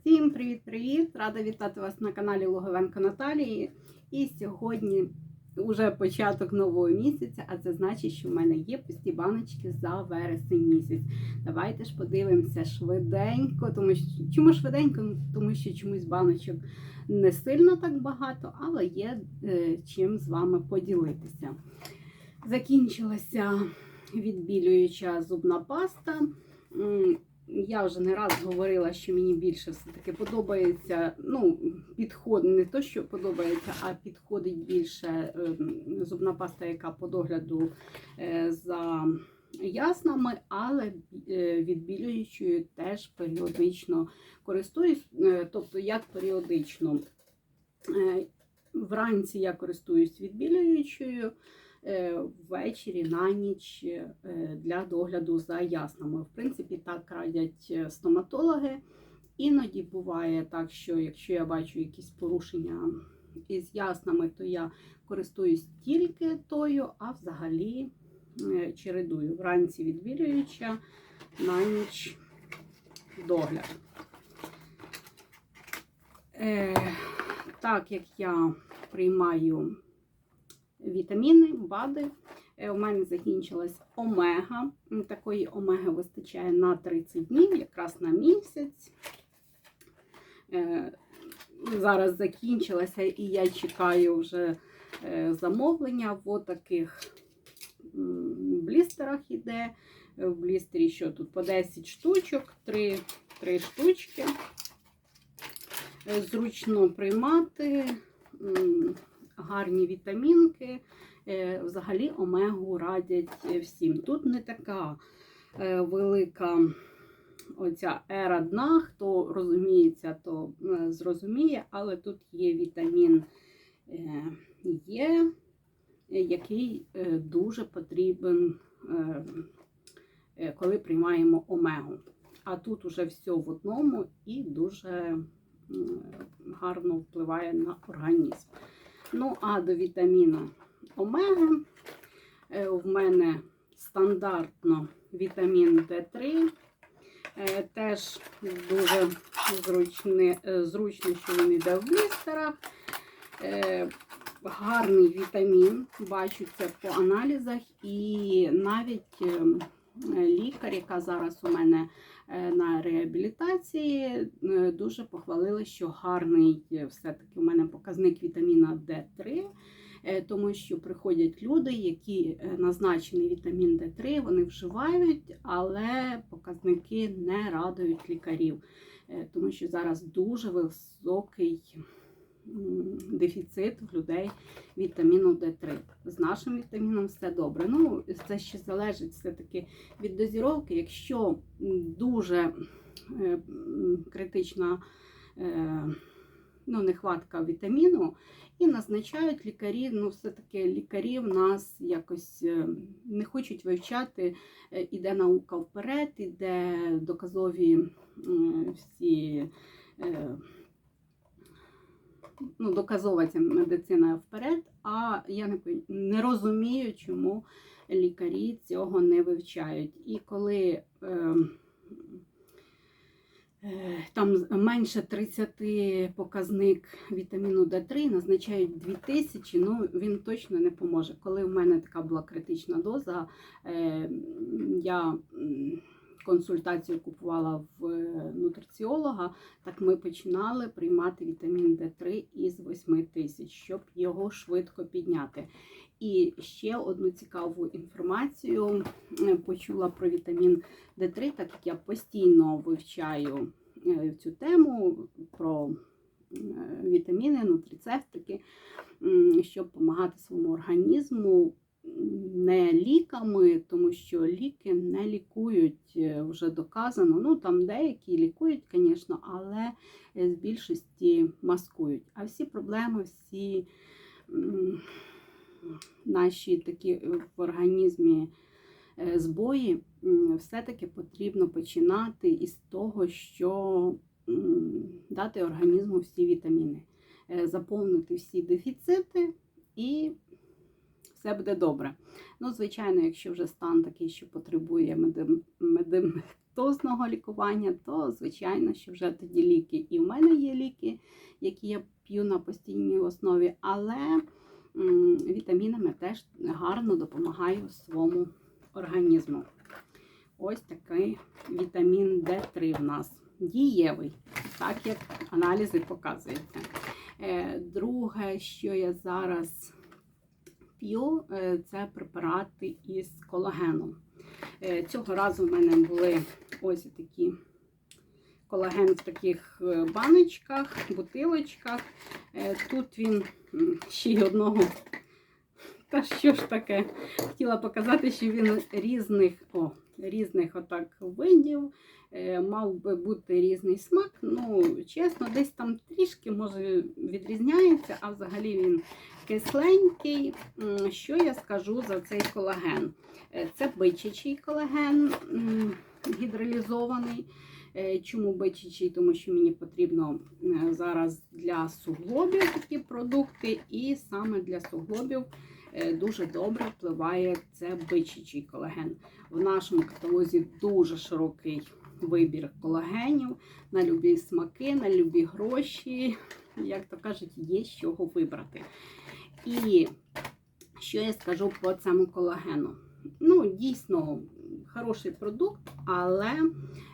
Всім привіт-привіт! Рада вітати вас на каналі Логовенко Наталії. І сьогодні вже початок нового місяця, а це значить, що в мене є пусті баночки за вересень місяць. Давайте ж подивимося швиденько, тому що чому швиденько? Тому що чомусь баночок не сильно так багато, але є е, чим з вами поділитися. Закінчилася відбілююча зубна паста. Я вже не раз говорила, що мені більше все-таки подобається. Ну, підход не то, що подобається, а підходить більше ем, зубна паста, яка по догляду е, за яснами, але е, відбілюючою теж періодично користуюсь. Е, Тобто, як періодично вранці я користуюсь відбілюючою. Е, Ввечері на ніч е, для догляду за яснами. В принципі, так радять е, стоматологи. Іноді буває так, що якщо я бачу якісь порушення із яснами, то я користуюсь тільки тою, а взагалі чередую. Вранці відбілююча, на ніч догляд. Так як я приймаю вітаміни, БАДи, е, у мене закінчилась омега. Такої омеги вистачає на 30 днів, якраз на місяць. Е, Зараз закінчилася, і я чекаю вже е, замовлення в таких блістерах іде. В блістері що тут по 10 штучок, 3, 3 штучки. Зручно приймати, гарні вітамінки. Е, Взагалі омегу радять е, всім. Тут не така е, велика оця ера дна, хто розуміється, то зрозуміє, але тут є вітамін е, який дуже потрібен, коли приймаємо омегу. А тут уже все в одному і дуже гарно впливає на організм. Ну, а до вітаміну омеги е, в мене стандартно вітамін Д3. Е, Теж дуже зручне, е, зручно, що він йде в блістерах. Гарний вітамін, бачу це по аналізах, і навіть е, лікар, яка зараз у мене на реабілітації, е, дуже похвалила, що гарний е, все-таки у мене показник вітаміна Д3, е, тому що приходять люди, які е, назначений вітамін Д3, вони вживають, але показники не радують лікарів, е, тому що зараз дуже високий дефіцит в людей вітаміну Д3. З нашим вітаміном все добре. Ну, це ще залежить все-таки від дозіровки. Якщо дуже е, критична е, ну, нехватка вітаміну, і назначають лікарі, ну, все-таки лікарі в нас якось е, не хочуть вивчати, іде наука вперед, іде доказові всі. Ну, доказова ця медицина вперед, а я не, не розумію, чому лікарі цього не вивчають. І коли е, е, там менше 30 показник вітаміну Д3 назначають 2000, ну він точно не поможе. Коли в мене така була критична доза, е, я консультацію купувала в нутриціолога, так ми починали приймати вітамін Д3 із 8 тисяч, щоб його швидко підняти. І ще одну цікаву інформацію почула про вітамін Д3, так як я постійно вивчаю е, цю тему про вітаміни, нутрицептики, щоб допомагати своєму організму не ліками, тому що ліки не лікують, е, вже доказано. Ну там деякі лікують, звісно, але е, з більшості маскують. А всі проблеми, всі наші такі е, в організмі збої, все-таки потрібно починати із того, що дати організму всі вітаміни, заповнити всі дефіцити і все буде добре. Ну, звичайно, якщо вже стан такий, що потребує меди- меди- медикаментозного лікування, то звичайно, що вже тоді ліки. І в мене є ліки, які я п'ю на постійній основі, але вітамінами теж гарно допомагаю своєму організму. Ось такий вітамін D3 в нас дієвий, так як аналізи показують. Е, Друге, що я зараз п'ю, е, це препарати із колагеном. Е, Цього разу в мене були ось такі колаген в таких е, баночках, бутилочках. Тут він ще й одного. Та що ж таке? Хотіла показати, що він різних, о, різних отак видів. Е, Мав би бути різний смак. Ну, чесно, десь там трішки може відрізняється, а взагалі він кисленький. Що я скажу за цей колаген? Е, Це бичачий колаген гідролізований. Е, Чому бичачий? Тому що мені потрібно зараз для суглобів такі продукти, і саме для суглобів дуже добре впливає це бичачий колаген. В нашому каталозі дуже широкий вибір колагенів на любі смаки, на любі гроші. Як то кажуть, є з чого вибрати. І що я скажу по цьому колагену? Ну, дійсно, хороший продукт, але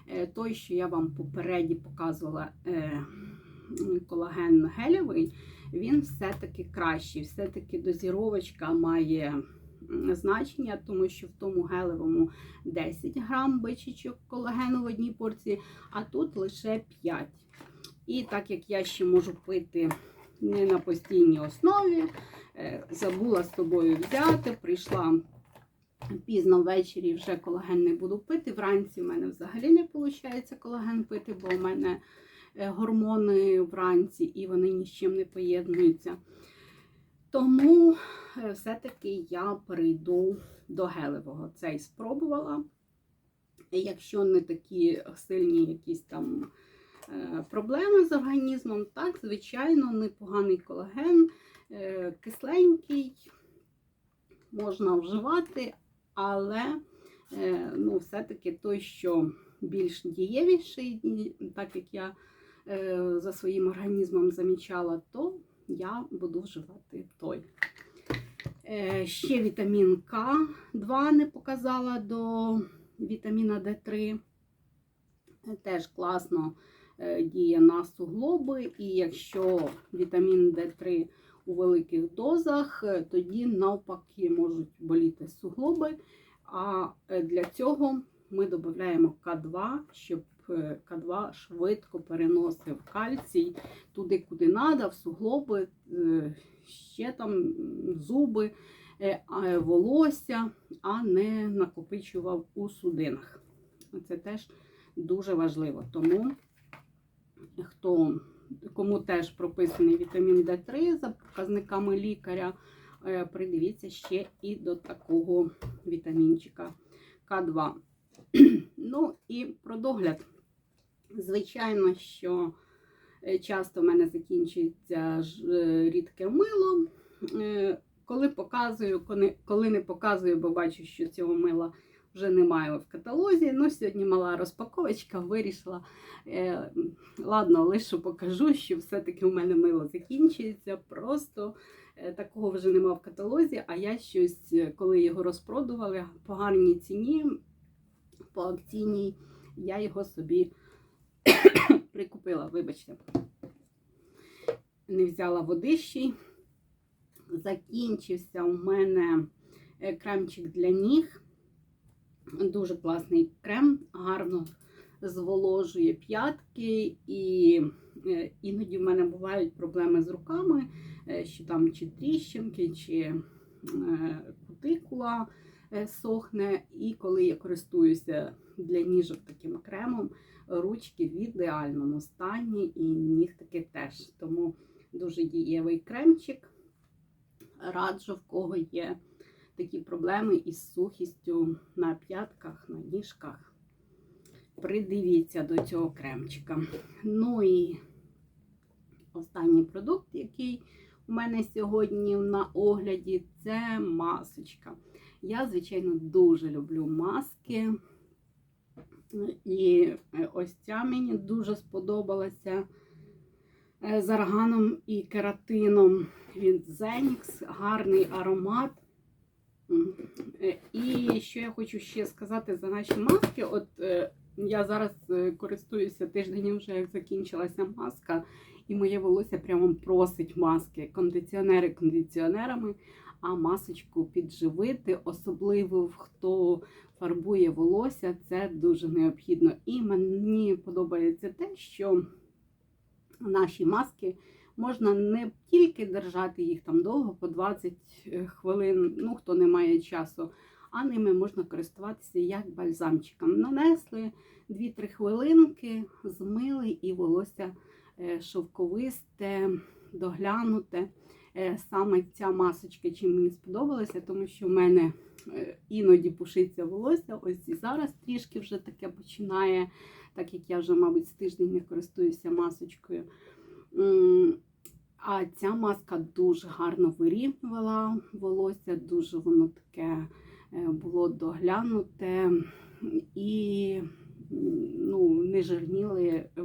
е, той, що я вам попереді показувала, е, колаген гелєвий, він все-таки кращий. Все-таки дозіровочка має значення, тому що в тому гелевому 10 грам бичечок колагену в одній порції, а тут лише 5. І так як я ще можу пити не на постійній основі, е, забула з тобою взяти, прийшла пізно ввечері, вже колаген не буду пити. Вранці в мене взагалі не виходить колаген пити, бо в мене е, гормони вранці і вони ні з чим не поєднуються. Тому е, все-таки я перейду до гелевого. Цей спробувала. Якщо не такі сильні якісь там е, проблеми з організмом, так, звичайно, непоганий колаген, е, кисленький, можна вживати, але ну, все-таки той, що більш дієвіший, так як я за своїм організмом замічала, то я буду вживати той. Е, Ще вітамін К2 не показала до вітаміна Д3. Е, Теж класно е, діє на суглоби, і якщо вітамін Д3 у великих дозах, тоді навпаки можуть боліти суглоби. А для цього ми додаємо К2, щоб К2 швидко переносив кальцій туди, куди треба, в суглоби, е, ще там зуби, е, волосся, а не накопичував у судинах. Це теж дуже важливо. Тому хто, кому теж прописаний вітамін Д3 за показниками лікаря, е, придивіться ще і до такого вітамінчика К2. Ну і про догляд. Звичайно, що е, часто в мене закінчується е, рідке мило. Е, Коли показую, коли- не показую, бо бачу, що цього мила вже немає в каталозі. Ну, сьогодні мала розпаковочка, вирішила. Ладно, лише покажу, що все-таки у мене мило закінчується. Просто такого вже нема в каталозі, а я щось, коли його розпродували по гарній ціні, по акційній, я його собі прикупила, вибачте. Не взяла водищі. Закінчився у мене е, кремчик для ніг. Дуже класний крем, гарно зволожує п'ятки, і е, іноді в мене бувають проблеми з руками, е, що там чи тріщинки, чи кутикула сохне. І коли я користуюся для ніжок таким кремом, ручки в ідеальному стані, і нігтики теж. Тому дуже дієвий кремчик. Раджу, в кого є такі проблеми із сухістю на п'ятках, на ніжках. Придивіться до цього кремчика. Ну і останній продукт, який у мене сьогодні на огляді, це масочка. Я, звичайно, дуже люблю маски. І е, ось ця мені дуже сподобалася е, з арганом і кератином від Zenix. Гарний аромат. Е, І що я хочу ще сказати за наші маски. От я зараз користуюся тиждень, вже як закінчилася маска, і моє волосся прямо просить маски. Кондиціонери кондиціонерами, а масочку підживити, особливо хто фарбує волосся, це дуже необхідно. І мені подобається те, що наші маски можна не тільки держати їх там довго, по 20 хвилин, ну хто не має часу, а ними можна користуватися як бальзамчиком. Нанесли 2-3 хвилинки, змили і волосся е, шовковисте, доглянуте. Е, Саме ця масочка чим мені сподобалася, тому що в мене е, іноді пушиться волосся. Ось і зараз трішки вже таке починає, так як я вже, мабуть, з тиждень не користуюся масочкою. А ця маска дуже гарно вирівнювала волосся, дуже воно таке е, було доглянуте і ну, не жирніли е,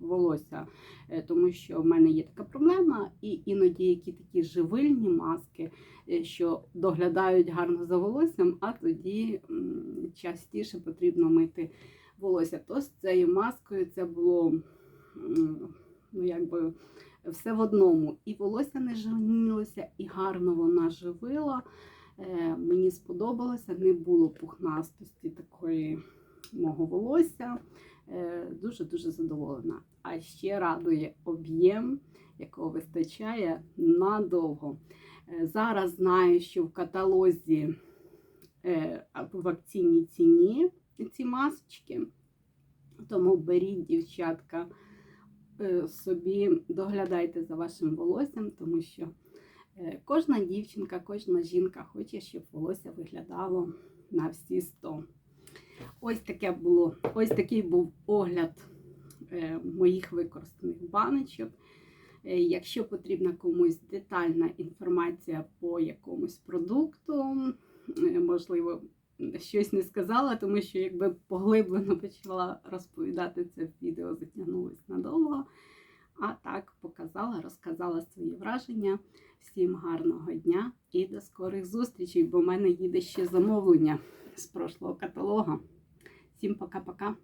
волосся, Е, тому що в мене є така проблема, і іноді які такі живильні маски, е, що доглядають гарно за волоссям, а тоді частіше потрібно мити волосся. З цією маскою це було ну, якби все в одному. І волосся не жирнілося, і гарно вона живила. Мені сподобалося, не було пухнастості такої мого волосся. Е, Дуже-дуже задоволена. А ще радує об'єм, якого вистачає надовго. Е, Зараз знаю, що в каталозі е, в ціні ці масочки. Тому беріть, дівчатка, собі доглядайте за вашим волоссям, тому що кожна дівчинка, кожна жінка хоче, щоб волосся виглядало на всі 100. Ось таке було, ось такий був огляд е, моїх використаних баночок. Е, Якщо потрібна комусь детальна інформація по якомусь продукту, е, можливо, щось не сказала, тому що якби поглиблено почала розповідати це відео, затягнулось надовго. А так показала, розказала свої враження. Всім гарного дня і до скорих зустрічей, бо в мене їде ще замовлення з прошлого каталога. Всім пока-пока.